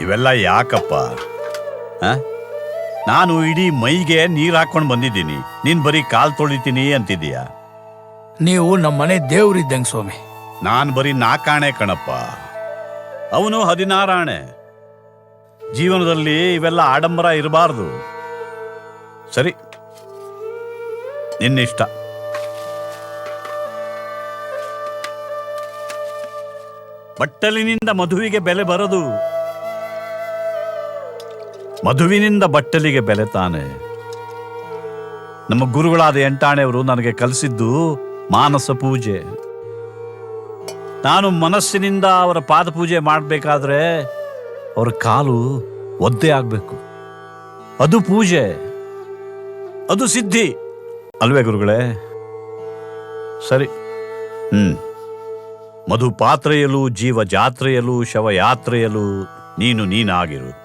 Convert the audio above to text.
ಇವೆಲ್ಲ ಯಾಕಪ್ಪ? ಆ? ನಾನು ಇಡೀ ಮೈಗೆ ನೀರ್ ಹಾಕೊಂಡು ಬಂದಿದ್ದೀನಿ. ನೀನ್ ಬರೀ ಕಾಲ್ ತೊಳಿತೀನಿ ಅಂತಿದೀಯ ನೀವು ನಮ್ಮನೆ ದೇವ್ರಿದ್ದಂಗೆ ಸ್ವಾಮಿ. ನಾನ್ ಬರೀ ನಾಕಾಣೆ ಕಣಪ್ಪ. ಅವನು ಹದಿನಾರಾಣೆ. ಜೀವನದಲ್ಲಿ ಇವೆಲ್ಲ ಆಡಂಬರ ಇರಬಾರ್ದು. ಸರಿ. ನಿನ್ನಿಷ್ಟ. ಬಟ್ಟಲಿನಿಂದ ಮಧುವಿಗೆ ಬೆಲೆ ಬರದು. ಮಧುವಿನಿಂದ ಬಟ್ಟಲಿಗೆ ಬೆಲೆ ತಾನೆ. ನಮ್ಮ ಗುರುಗಳಾದ ಎಂಟಾಣೆಯವರು ನನಗೆ ಕಲಿಸಿದ್ದು ಮಾನಸ ಪೂಜೆ. ನಾನು ಮನಸ್ಸಿನಿಂದ ಅವರ ಪಾದ ಪೂಜೆ ಮಾಡಬೇಕಾದ್ರೆ ಅವರ ಕಾಲು ಒದ್ದೆ ಆಗಬೇಕು. ಅದು ಪೂಜೆ. ಅದು ಸಿದ್ಧಿ. ಅಲ್ವೇ ಗುರುಗಳೇ? ಸರಿ. ಹ್ಮ್. ಮಧು ಪಾತ್ರೆಯಲು ಜೀವ ಜಾತ್ರೆಯಲು ಶವಯಾತ್ರೆಯಲು ನೀನು ನೀನಾಗಿರು.